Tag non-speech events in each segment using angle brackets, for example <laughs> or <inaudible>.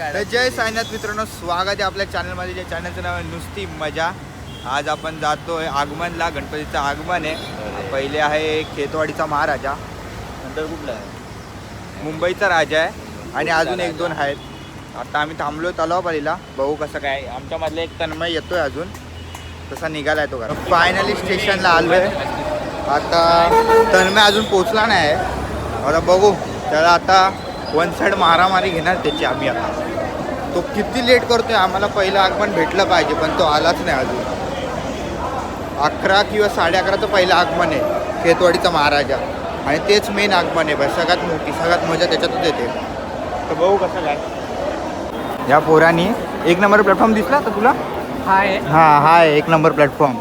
तर जय साईनाथ मित्रांनो स्वागत आहे आपल्या चॅनलमध्ये जे चॅनलचं नाव आहे नुसती मजा. आज आपण जातोय आगमनला. गणपतीचं आगमन आहे. पहिले आहे खेतवाडीचा महाराजा. नंतर कुठला आहे? मुंबईचा राजा आहे. आणि अजून एक दोन आहेत. आता आम्ही थांबलोय तलावपालीला. बघू कसं काय आमच्यामधले एक तन्मय येतोय अजून. तसा निघालाय तो घरा फायनली स्टेशनला आलोय. आता तन्मय अजून पोचला नाही आता बघू. त्याला आता वन साईड मारामारी घेणार त्याची आम्ही आता. तो किती लेट करतोय आम्हाला पहिलं आगमन भेटलं पाहिजे पण तो आलाच नाही अजून. अकरा किंवा साडे अकराचं पहिलं आगमन आहे खेतवाडीचा महाराजा. आणि तेच मेन आगमन आहे बस सगळ्यात मोठी सगळ्यात मजा त्याच्यातच येते. तर बघू कसं काय. या पोरानी एक नंबर प्लॅटफॉर्म दिसला तर तुला? हाय. हा हा आहे एक नंबर प्लॅटफॉर्म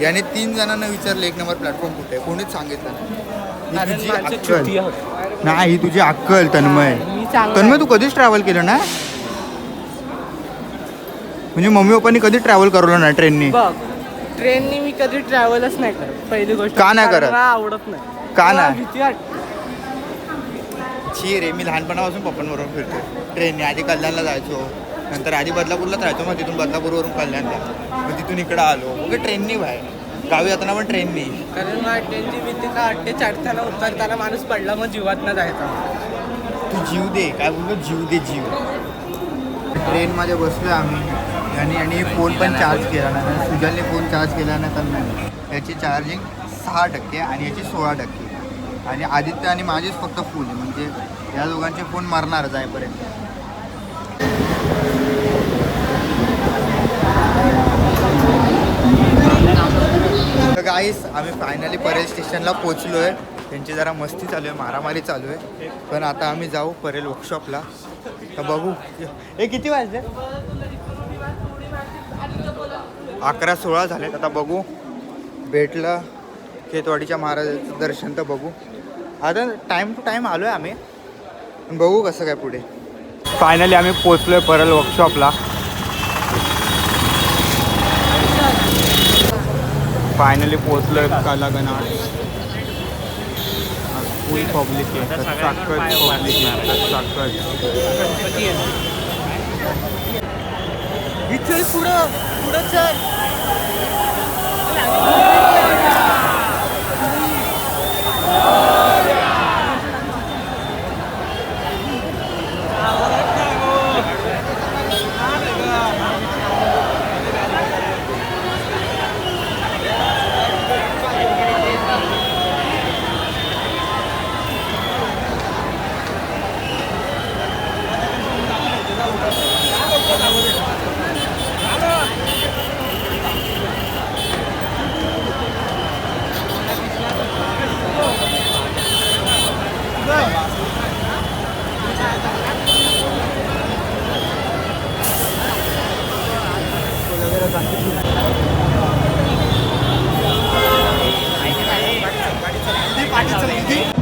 याने तीन जणांना विचारलं एक नंबर प्लॅटफॉर्म कुठे आहे? कोणीच सांगितलं नाही. ही तुझी अक्कल. नाही ही तुझी अक्कल तन्मय. चांगला तन्मय. तू कधीच ट्रॅव्हल केलं ना म्हणजे मम्मी पप्पांनी कधी ट्रॅव्हल करवलं ना? ट्रेननी बघ ट्रेननी मी कधी ट्रॅव्हलच नाही करत पहिली गोष्ट. का नाही करत? मला आवडत नाही. का मला नाही? भीती वाटते. छी रे मी लहानपणापासून पप्पांबरोबर फिरतो ट्रेनने आधी कल्याणला जायचो नंतर आधी बदलापूरलाच राहायचो मग तिथून बदलापूरवरून कल्याणला. मग तिथून इकडं आलो. मग ट्रेननी बाहेर. गावी जाताना पण ट्रेननी कारण मला ट्रेनची भीती का वाटते चढताना उतरताना माणूस पडला मग जीवात न जायचा. तू जीव दे. काय बोलतो? जीव दे जीव. ट्रेनमध्ये बसलो आम्ही. आणि आणि फोन पण चार्ज केला नाही. सुजलने फोन चार्ज केला नाही तर नाही. याची चार्जिंग सहा टक्के आणि याची सोळा टक्के. आणि आदित्य आणि माझेच फक्त फुल आहे. म्हणजे या दोघांचे फोन मरणार आहेपर्यंत गाईस आम्ही फायनली परेल स्टेशनला पोचलो आहे त्यांची जरा मस्ती चालू आहे मारामारी चालू आहे. पण आता आम्ही जाऊ परेल वर्कशॉपला तर बघू. हे किती वाजले? अकरा सोळा झालेत. आता बघू. भेटलं. खेतवाडीच्या महाराजाचं दर्शन तर बघू. आता टाईम टू टाईम आलो आहे आम्ही बघू कसं काय पुढे. फायनली आम्ही पोचलो आहे परल वर्कशॉपला फायनली पोचलो आहे कलागनाड फुल पब्लिक आहे साखर पब्लिक आहे साखर. इथे पुढं पुढं चल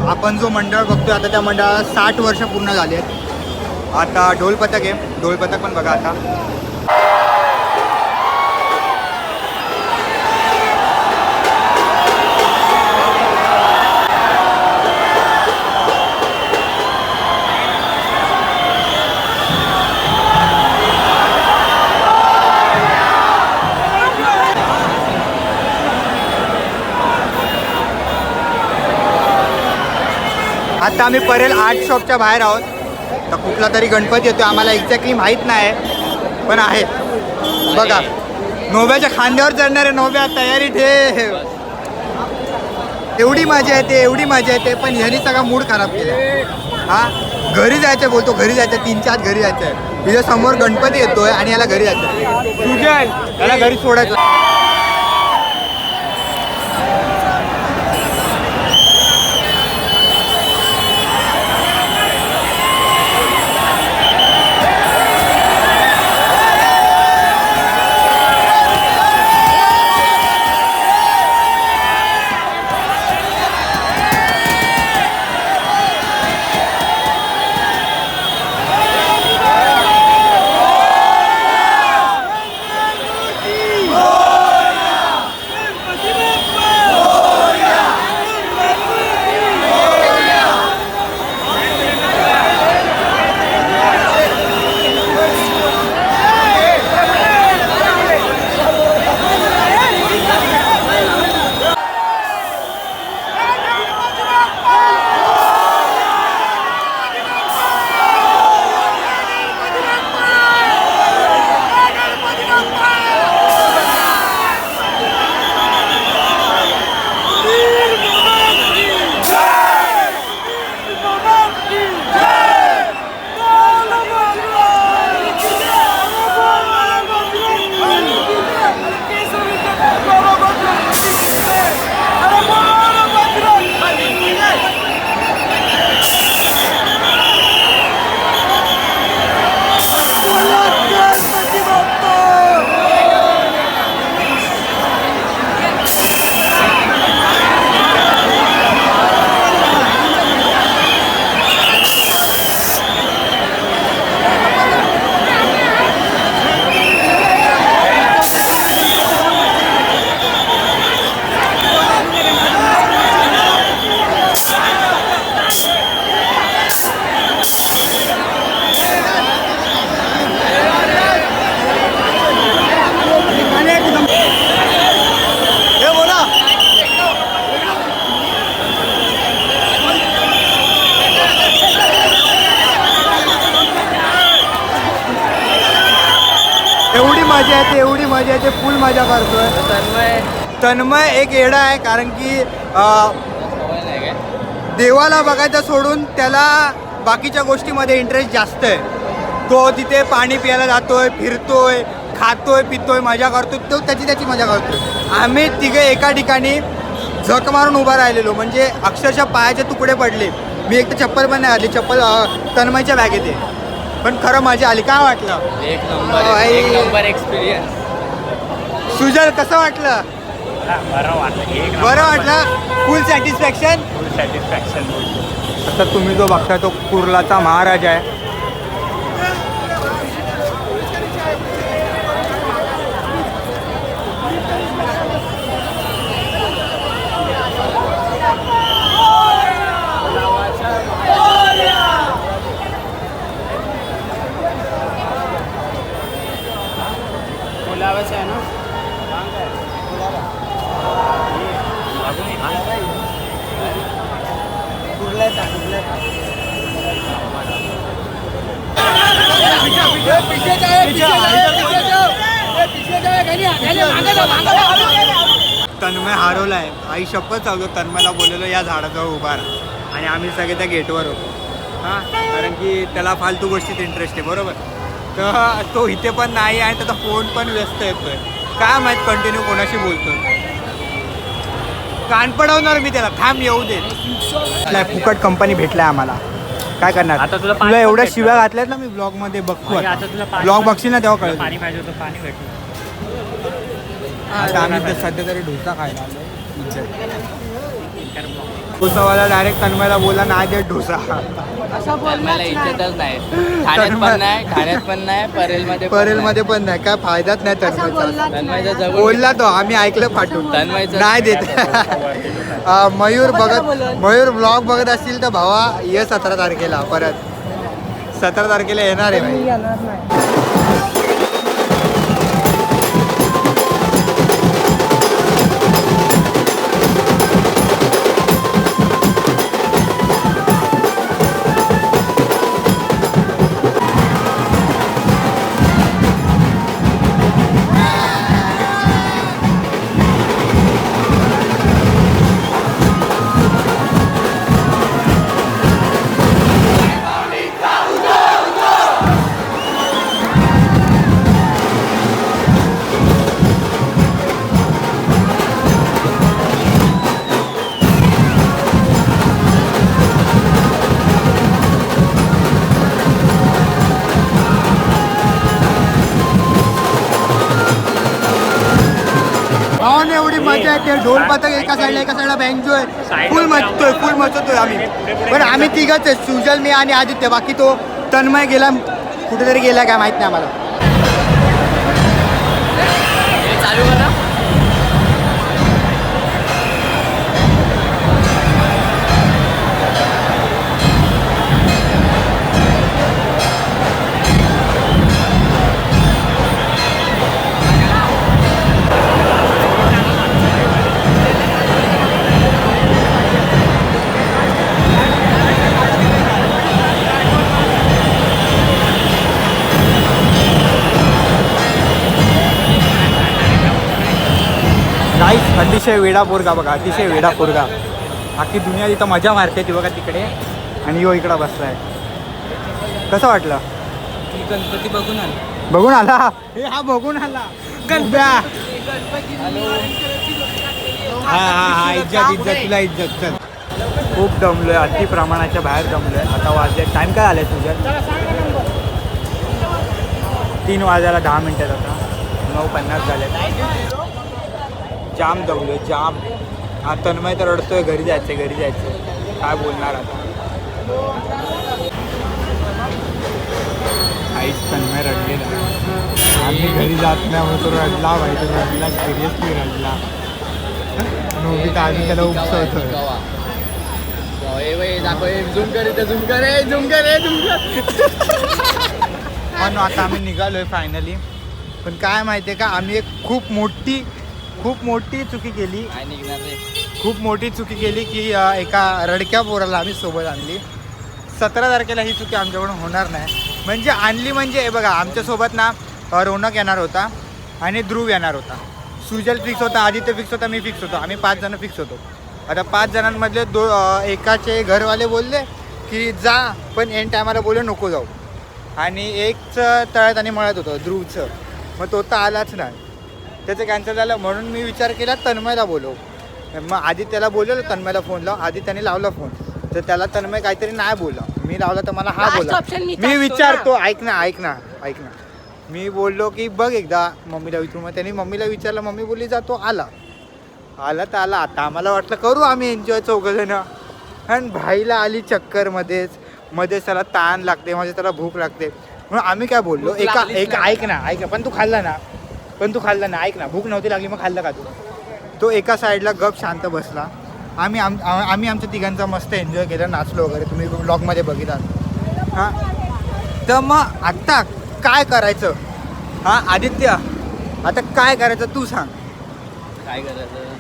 आपण बघतोय आता त्या मंडळाला साठ वर्ष पूर्ण झाली आहेत. आता ढोल पथक आहे. ढोल पथक पण बघा आता. आता आम्ही परेल आर्ट शॉपच्या बाहेर आहोत. तर कुठला तरी गणपती येतो आम्हाला एक्झॅक्टली माहीत नाही पण आहे. बघा नोव्याच्या खांद्यावर चढणारे नोव्या तयारी ठेव. एवढी मजा येते एवढी मजा येते पण ह्यानी सगळा मूड खराब केला. हा? घरी जायचं बोलतो घरी जायचं तीन चार घरी जायचं. आहे तुझ्या समोर गणपती येतोय आणि याला घरी जायचं. तुझ्या याला घरी सोडायचं. मजा येते एवढी मजा येते फुल मजा करतोय. तन्मय. तन्मय एक येडा आहे कारण की देवाला बघायचं सोडून त्याला बाकीच्या गोष्टीमध्ये इंटरेस्ट जास्त आहे. तो तिथे पाणी प्यायला जातोय फिरतोय खातोय पितोय मजा करतोय तो त्याची त्याची मजा करतोय. आम्ही तिघे एका ठिकाणी झक मारून उभा राहिलेलो म्हणजे अक्षरशः पायाचे तुकडे पडले. मी एक तर चप्पल पण नाही आली चप्पल तन्मयच्या बॅगेत आहे. पण खरं मजा आली काय वाटलं? एक नंबर- एक नंबर एक्सपिरियन्स सुजल कसं वाटलं? बरं वाटलं एक बरं वाटलं. फुल सॅटिस्फॅक्शन फुल सॅटिस्फॅक्शन आता तुम्ही जो बघता तो कुर्लाचा महाराज आहे. तन्मय हरवलाय आई शपथ सांगतो तन्मयला बोललेलो या झाडाजवळ उभा राहा. आणि आम्ही सगळे त्या गेटवर होतो. हां? कारण की त्याला फालतू गोष्टीत इंटरेस्ट आहे बरोबर? तर तो इथे पण नाही आणि त्याचा फोन पण व्यस्त येतोय काय माहीत कंटिन्यू कोणाशी बोलतोय. कान पडवणार मी त्याला. थांब येऊ दे. नाही फुकट कंपनी भेटलाय आम्हाला. काय करणार? आता तुला पाणी तुला पण एवढ्या. शिव्या घातल्यात ना मी ब्लॉगमध्ये बघतो म्हणजे आता. तुला पाणी ब्लॉग पण- बघशील ना तेव्हा तुला कळेल. पाणी पाहिजे होतं पाणी भेटलं आता आम्ही तर सध्या तरी डोसा खायला आलोय. डोसावाला डायरेक्ट तन्मयला बोला नाही देत डोसा. मला इज्जतच नाही. ठाण्यात पण नाही ठाण्यात पण नाही परेलमध्ये पण परेल मध्ये पण नाही. काय फायदाच नाही तन्मयचा. जवळ बोलला तो आम्ही ऐकलं पाठवून तन्मयचं- नाही देत. <laughs> अं, मयूर बघत मयूर ब्लॉग बघत असतील तर भावा ये सतरा तारखेला परत. सतरा तारखेला येणार आहे भाई. भावाने एवढी मजा येते. ढोल पथक एका साईडला एका साईडला बँजोय फुल मचतोय फुल मचतोय आम्ही. पण आम्ही तिघच आहे. सुजल मी आणि आदित्य. बाकी तो तन्मय गेला कुठेतरी गेला काय माहीत नाही आम्हाला. नाईस अतिशय वेडा पोरगा बघा अतिशय वेडा पोरगा. अख्खी दुनिया तिथं मजा मारते ती बघा तिकडे. आणि यो इकडं बसलाय. कसं वाटलं? गणपती बघून आलो. बघून आला? हे हा बघून आला. गणप्या हा हा हा इज्जत इज्जत तुला इज्जत चल. खूप दमलोय अति प्रमाणाच्या बाहेर दमलोय. आता वाजले टाइम काय आलाय तुझ्या तीन वाजायला दहा मिनिटात आता. नऊ पन्नास झाले जाम दमलोय जाम. हा तन्मय तर अडतोय घरी जायचं घरी जायचं काय बोलणार आता? आईच तन्मय रडलेला. आम्ही घरी जात नाही म्हणून तो रडला पाहिजे रडला सिरियसली रडला. नोबिता आम्ही त्याला उपसवतो पण आता आम्ही निघालोय फायनली पण काय माहितीये का आम्ही एक खूप मोठी खूप मोठी चुकी केली. रे? खूप मोठी चुकी केली की अ, एका रडक्या पोराला आम्ही सोबत आणली. सतरा तारखेला ही चुकी आमच्याकडून होणार नाही. म्हणजे आणली म्हणजे हे बघा आमच्यासोबत ना अ, रौनक येणार होता आणि ध्रुव येणार होता. सुजल फिक्स होता आदित्य फिक्स होता मी फिक्स होतो. आम्ही पाच जण फिक्स होतो. आता पाच जणांमधले दो अं, एकाचे घरवाले बोलले की जा पण एन टायमाला बोलले नको जाऊ. आणि एकचं तळ्यात आणि मळ्यात होतं ध्रुवचं. मग तो तर आलाच नाही. त्याचं कॅन्सल झालं म्हणून मी विचार केला तन्मयला बोलव. मग आदित्यला बोलवलं तन्मयला फोन लाव. आदित्यने लावला फोन तर त्याला तन्मय काहीतरी नाही बोलला. मी लावला तर मला हा बोला. मी विचारतो ऐक ना ऐक ना ऐक ना. मी बोललो की बघ एकदा मम्मीला विचारू. मग त्यांनी मम्मीला विचारलं मम्मी बोलली जा तो आला. आला तर आला. आता आम्हाला वाटलं करू आम्ही एन्जॉय चौघजण. आणि भाईला आली चक्करमध्येच. मध्येच त्याला ताण लागते म्हणजे त्याला भूक लागते. म्हणून आम्ही काय बोललो? एका एक. ऐक ना ऐक पण तू खाल्ला ना. पण तू खाल्ला ना ऐक ना भूक नव्हती लागली मग खाल्लं का तू? तो एका साईडला गप शांत बसला. आम्ही आम आम्ही आमच्या तिघांचा मस्त एन्जॉय केला नाचलो वगैरे. तुम्ही ब्लॉगमध्ये बघितलात. हां? तर मग आत्ता काय करायचं? हां आदित्य आता काय करायचं तू सांग. काय करायचं?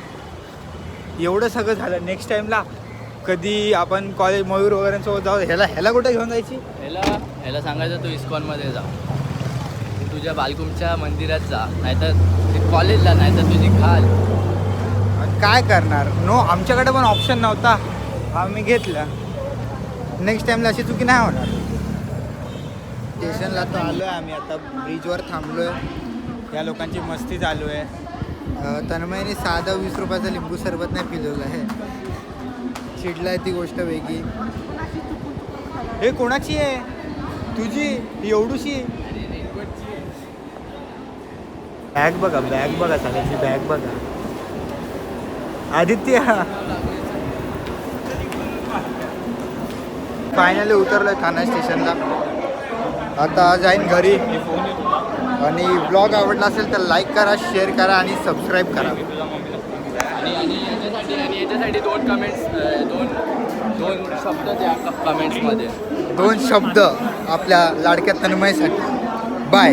एवढं सगळं झालं. नेक्स्ट टाइमला कधी आपण कॉलेज मयूर वगैरेंसोबत जाऊ ह्याला ह्याला कुठे घेऊन जायची? ह्याला ह्याला सांगायचं तू इस्कॉनमध्ये जा. तुझ्या बालकुमच्या मंदिरात जा नाहीतर कॉलेजला नाहीतर तुझी खाल. काय करणार? नो आमच्याकडे पण ऑप्शन नव्हता. आम्ही घेतलं. नेक्स्ट टाइमला अशी चुकी नाही होणार. स्टेशनला तर आलो आहे आम्ही आता. ब्रिजवर थांबलो आहे या लोकांची मस्ती चालू आहे. तन्मयने साधा वीस रुपयाचा लिंबू सरबत नाही पिलेलं आहे. चिडला आहे ती गोष्ट वेगळी. हे कोणाची आहे? तुझी? ही एवढूशी? बॅग बघा बॅग बघा सगळ्यांची बॅग बघा. आदित्य. फायनली उतरलोय ठाणा स्टेशनला. आता जाईन घरी. आणि ब्लॉग आवडला असेल तर लाईक करा शेअर करा आणि सबस्क्राईब करा. आणि आणि याच्यासाठी आणि याच्यासाठी दोन कमेंट्स दोन दोन शब्द द्या कमेंट्समध्ये दोन शब्द आपल्या लाडक्या तन्मयसाठी. बाय